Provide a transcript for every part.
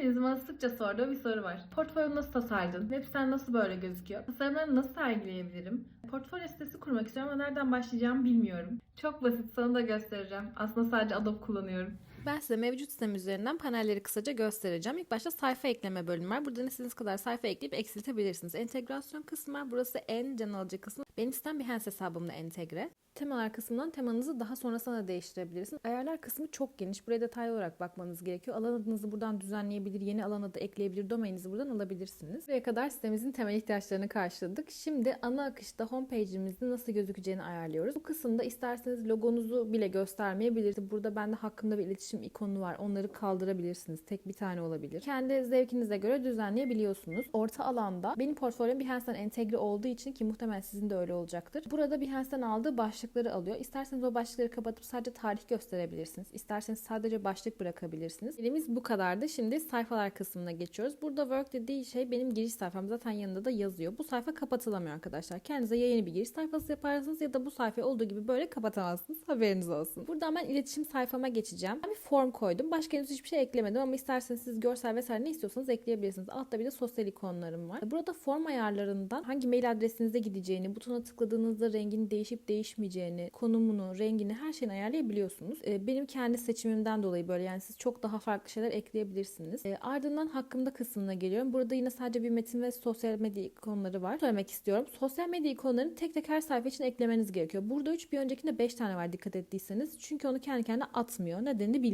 Hepinizin bana sıkça sorduğu bir soru var. Portföyümü nasıl tasarladın? Web sitem nasıl böyle gözüküyor? Tasarımlarını nasıl sergileyebilirim? Portfolyo sitesi kurmak istiyorum ama nereden başlayacağımı bilmiyorum. Çok basit, sana da göstereceğim. Aslında sadece Adobe kullanıyorum. Ben size mevcut sitem üzerinden panelleri kısaca göstereceğim. İlk başta sayfa ekleme bölümü var. Buradan istediğiniz kadar sayfa ekleyip eksiltebilirsiniz. Entegrasyon kısmı var. Burası en can alıcı kısmı. Benim sitem Behance hesabımla entegre. Temalar kısmından temanızı daha sonrasında da değiştirebilirsiniz. Ayarlar kısmı çok geniş. Buraya detaylı olarak bakmanız gerekiyor. Alan adınızı buradan düzenleyebilir, yeni alan adı ekleyebilir, domaininizi buradan alabilirsiniz. Buraya kadar sitemizin temel ihtiyaçlarını karşıladık. Şimdi ana akışta homepage'imizin nasıl gözükeceğini ayarlıyoruz. Bu kısımda isterseniz logonuzu bile göstermeyebilir. Burada bende hakkında bir iletişim ikonu var. Onları kaldırabilirsiniz. Tek bir tane olabilir. Kendi zevkinize göre düzenleyebiliyorsunuz. Orta alanda benim portfolyom Behance'den entegre olduğu için ki muhtemelen sizin de öyle olacaktır. Burada Behance'den aldığı başlıkları alıyor. İsterseniz o başlıkları kapatıp sadece tarih gösterebilirsiniz. İsterseniz sadece başlık bırakabilirsiniz. Elimiz bu kadardı. Şimdi sayfalar kısmına geçiyoruz. Burada work dediği şey benim giriş sayfam. Zaten yanında da yazıyor. Bu sayfa kapatılamıyor arkadaşlar. Kendinize ya yeni bir giriş sayfası yaparsınız ya da bu sayfayı olduğu gibi böyle kapatamazsınız. Haberiniz olsun. Buradan ben iletişim sayfama geçeceğim. Ben bir form koydum. Başka henüz hiçbir şey eklemedim ama isterseniz siz görsel vesaire ne istiyorsanız ekleyebilirsiniz. Altta bir de sosyal ikonlarım var. Burada form ayarlarından hangi mail adresinize gideceğini, butona tıkladığınızda renginin değişip değişmeyeceğini, konumunu, rengini her şeyini ayarlayabiliyorsunuz. Ee, Benim kendi seçimimden dolayı böyle yani siz çok daha farklı şeyler ekleyebilirsiniz. Ee, Ardından hakkımda kısmına geliyorum. Burada yine sadece bir metin ve sosyal medya ikonları var. Söylemek istiyorum. Sosyal medya ikonlarını tek tek her sayfa için eklemeniz gerekiyor. Burada 3 bir öncekinde 5 tane var dikkat ettiyseniz. Çünkü onu kendi kendine atmıyor. Nedenini bilmiyorum.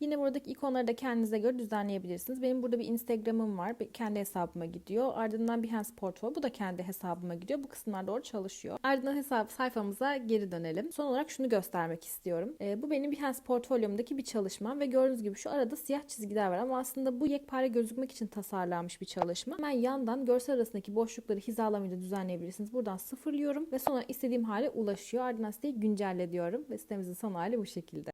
Yine buradaki ikonları da kendinize göre düzenleyebilirsiniz. Benim burada bir Instagram'ım var. Bir- Kendi hesabıma gidiyor. Ardından Behance Portfolio. Bu da kendi hesabıma gidiyor. Bu kısımlar doğru çalışıyor. Ardından hesap sayfamıza geri dönelim. Son olarak şunu göstermek istiyorum. Ee, bu benim Behance Portfolyo'mdaki bir çalışma ve gördüğünüz gibi şu arada siyah çizgiler var ama aslında bu yekpare gözükmek için tasarlanmış bir çalışma. Hemen yandan görsel arasındaki boşlukları hizalamayı da düzenleyebilirsiniz. Buradan sıfırlıyorum ve sonra istediğim hale ulaşıyor. Ardından siteyi güncelle diyorum ve sitemizin son hali bu şekilde.